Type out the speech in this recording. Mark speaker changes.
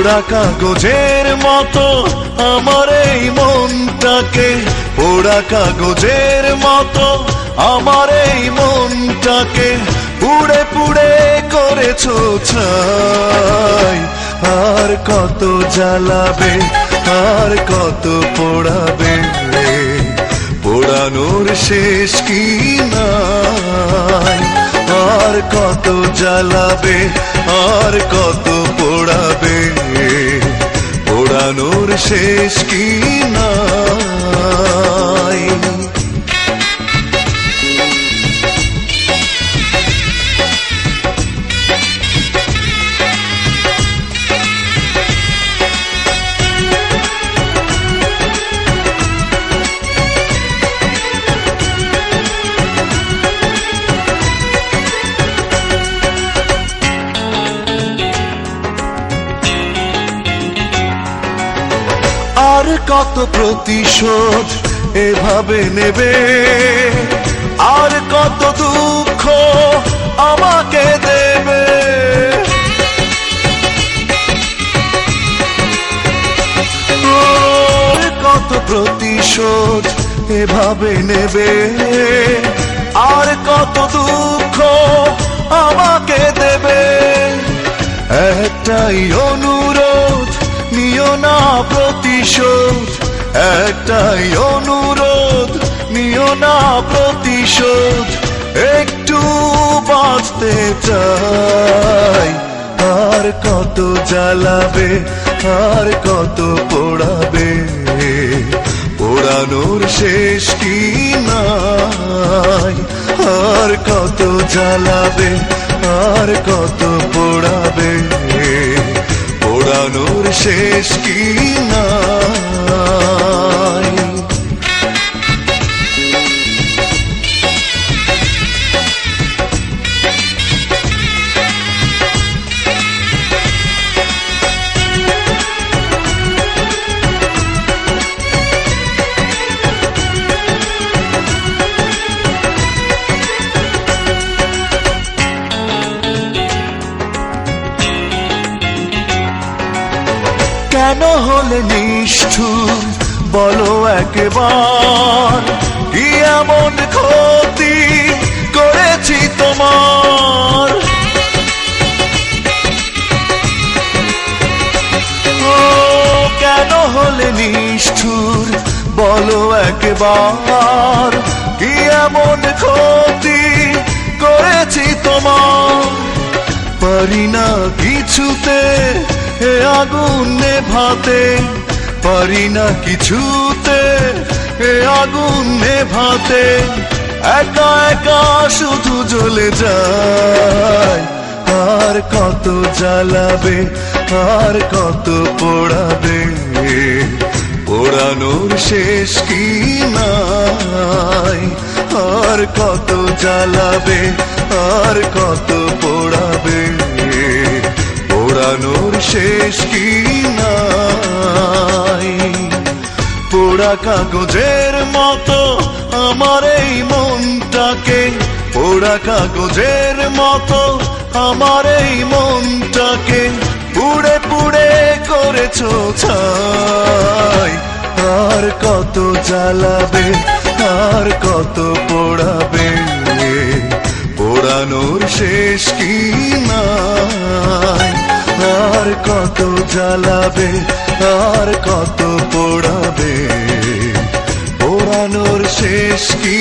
Speaker 1: পোড়া কাগজের মতো আমার এই মনটাকে। পোড়া কাগজের মতো আমার এই মনটাকে। পুড়ে পুড়ে করেছ ছাই। আর কত জ্বালাবে, আর কত পোড়াবে পোড়ানোর শেষ কি নাই? আর কত জ্বালাবে, আর কত পোড়াবে পোড়ানোর শেষ কি নাই কত প্রতিশোধ এভাবে নেবে? আর কত দুঃখ আমাকে দেবে? কত প্রতিশোধ এভাবে নেবে? আর কত দুঃখ আমাকে দেবে? একটাই প্রতিশোধ, একটাই অনুরোধ, নিও না প্রতিশোধ, একটু বাঁচতে চাই। আর কত জ্বালাবে, আর কত পোড়াবে? পোড়ানোর শেষ কি নাই? আর কত জ্বালাবে, আর কত পোড়াবে? পোড়ানোর শেষ কি নাই? কেন হলে নিষ্ঠুর? বলো একবার, কি এমন ক্ষতি করেছি তোমার? ও, কেন হলে নিষ্ঠুর? বলো একবার, কি এমন ক্ষতি করেছি তোমার? পারি না কিছুতে আগুন নেভাতে পারি না কিছুতে। এ আগুন নেভাতে একা একা শুধু জ্বলে যায়। আর কত জ্বালাবে, আর কত পোড়াবে? পোড়ানোর শেষ কি নাই? আর কত জ্বালাবে, আর কত পোড়াবে? পোড়ানোর শেষ কি নাই? পোড়া কাগজের মতো আমার এই মনটাকে পোড়া কাগজের মতো আমার এই মনটাকে পুড়ে পুড়ে করেছ ছাই। আর কত জ্বালাবে, আর কত পোড়াবে? পোড়ানোর শেষ কি নাই আর কত জ্বালাবে আর কত পোড়াবে? পোড়ানোর শেষ কি